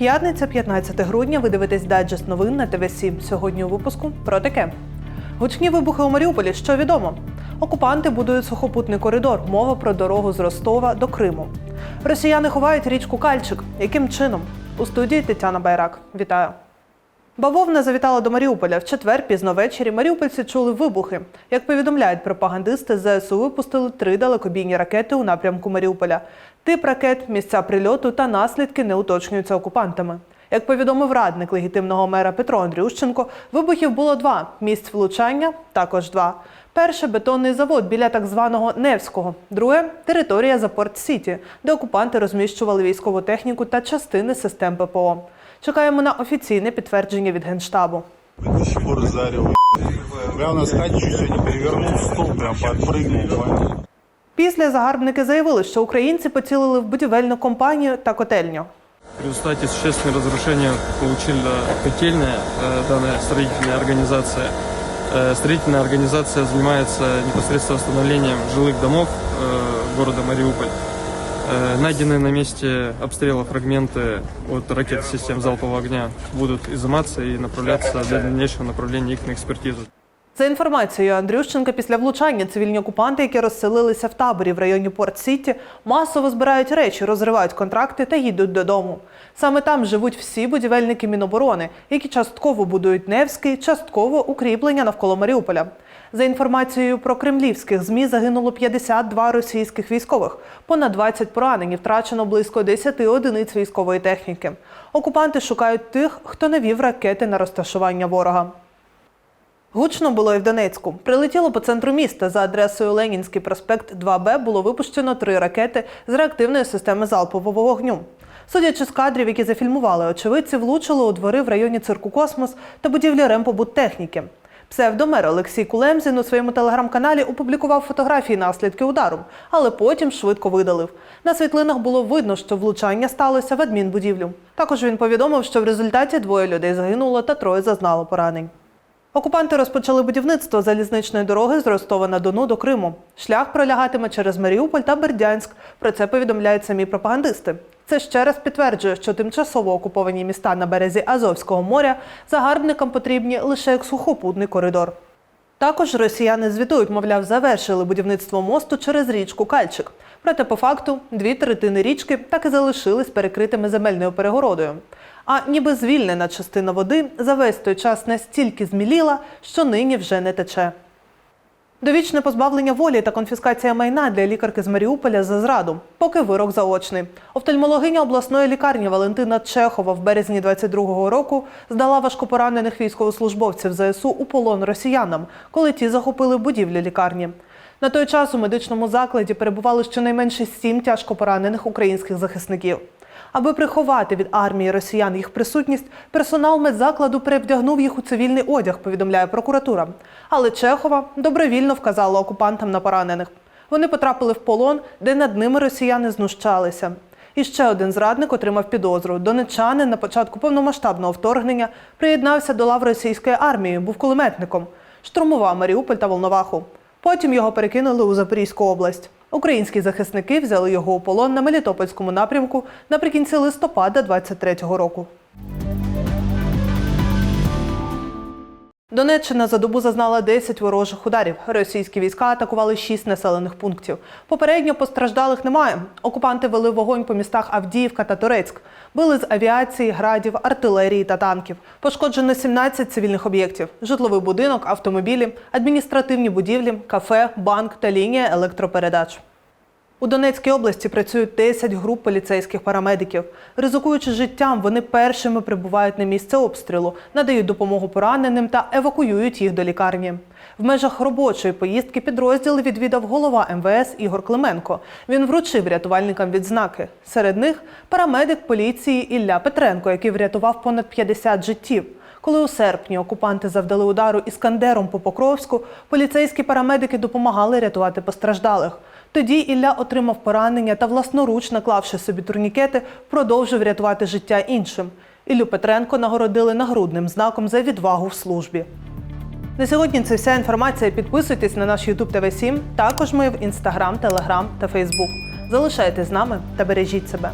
П'ятниця, 15 грудня. Ви дивитесь дайджест новин на ТВ 7 Сьогодні у випуску про таке. Гучні вибухи у Маріуполі. Що відомо? Окупанти будують сухопутний коридор. Мова про дорогу з Ростова до Криму. Росіяни ховають річку Кальчик. Яким чином? У студії Тетяна Байрак. Вітаю. Бавовна завітала до Маріуполя. В четвер пізно ввечері маріупольці чули вибухи. Як повідомляють пропагандисти, ЗСУ випустили три далекобійні ракети у напрямку Маріуполя. Тип ракет, місця прильоту та наслідки не уточнюються окупантами. Як повідомив радник легітимного мера Петро Андрющенко, вибухів було два. Місць влучання також два. Перше бетонний завод біля так званого Невського. Друге територія за Порт Сіті, де окупанти розміщували військову техніку та частини систем ППО. Чекаємо на офіційне підтвердження від генштабу. До сих пор зарево. Прямо на стадии сегодня перевернул стол, прям подпрыгнул. понял? Після загарбники заявили, що українці поцілили в будівельну компанію та котельню. В результате существенные разрушения получила котельная, э, данная строительная организация. Э, Строительная организация занимается непосредственно восстановлением жилых домов э, города Мариуполь. Э, Найденные на месте обстрела фрагменты от ракет систем залпового огня будут изыматься и направляться для дальнейшего направления их на экспертизу. За інформацією Андрющенка, після влучання цивільні окупанти, які розселилися в таборі в районі Порт Сіті, масово збирають речі, розривають контракти та їдуть додому. Саме там живуть всі будівельники Міноборони, які частково будують Невський, частково укріплення навколо Маріуполя. За інформацією про кремлівських змі загинуло 52 російських військових, понад 20 поранені, втрачено близько 10 одиниць військової техніки. Окупанти шукають тих, хто навів ракети на розташування ворога. Гучно було і в Донецьку. Прилетіло по центру міста. За адресою Ленінський проспект 2Б було випущено три ракети з реактивної системи залпового вогню. Судячи з кадрів, які зафільмували, очевидці влучили у двори в районі цирку Космос та будівлі ремпобудтехніки. Псевдомер Олексій Кулемзін у своєму телеграм-каналі опублікував фотографії наслідки удару, але потім швидко видалив. На світлинах було видно, що влучання сталося в адмінбудівлю. Також він повідомив, що в результаті двоє людей загинуло та троє зазнало поранень. Окупанти розпочали будівництво залізничної дороги з Ростова на Дону до Криму. Шлях пролягатиме через Маріуполь та Бердянськ. Про це повідомляють самі пропагандисти. Це ще раз підтверджує, що тимчасово окуповані міста на березі Азовського моря загарбникам потрібні лише як сухопутний коридор. Також росіяни звітують, мовляв, завершили будівництво мосту через річку Кальчик. Проте, по факту, дві третини річки так і залишились перекритими земельною перегородою. А ніби звільнена частина води за весь той час настільки зміліла, що нині вже не тече. Довічне позбавлення волі та конфіскація майна для лікарки з Маріуполя за зраду, поки вирок заочний. Офтальмологиня обласної лікарні Валентина Чехова в березні 22-го року здала важкопоранених військовослужбовців ЗСУ у полон росіянам, коли ті захопили будівлі лікарні. На той час у медичному закладі перебували щонайменше сім тяжко поранених українських захисників. Аби приховати від армії росіян їх присутність, персонал медзакладу перевдягнув їх у цивільний одяг, повідомляє прокуратура. Але Чехова добровільно вказала окупантам на поранених. Вони потрапили в полон, де над ними росіяни знущалися. І ще один зрадник отримав підозру. Донечанин на початку повномасштабного вторгнення приєднався до лав російської армії, був кулеметником, штурмував Маріуполь та Волноваху. Потім його перекинули у Запорізьку область. Українські захисники взяли його у полон на Мелітопольському напрямку наприкінці листопада 23-го року. Донеччина за добу зазнала 10 ворожих ударів. Російські війська атакували 6 населених пунктів. Попередньо постраждалих немає. Окупанти вели вогонь по містах Авдіївка та Турецьк. Били з авіації, градів, артилерії та танків. Пошкоджено 17 цивільних об'єктів: житловий будинок, автомобілі, адміністративні будівлі, кафе, банк та лінія електропередач. У Донецькій області працюють 10 груп поліцейських парамедиків. Ризикуючи життям, вони першими прибувають на місце обстрілу, надають допомогу пораненим та евакуюють їх до лікарні. В межах робочої поїздки підрозділ відвідав голова МВС Ігор Клименко. Він вручив рятувальникам відзнаки. Серед них парамедик поліції Ілля Петренко, який врятував понад 50 життів. Коли у серпні окупанти завдали удару іскандером по Покровську, поліцейські парамедики допомагали рятувати постраждалих. Тоді Ілля отримав поранення та власноруч, наклавши собі турнікети, продовжив рятувати життя іншим. Іллю Петренко нагородили нагрудним знаком за відвагу в службі. На сьогодні це вся інформація. Підписуйтесь на наш YouTube TV 7 Також ми в Instagram, Telegram та Facebook. Залишайтесь з нами та бережіть себе.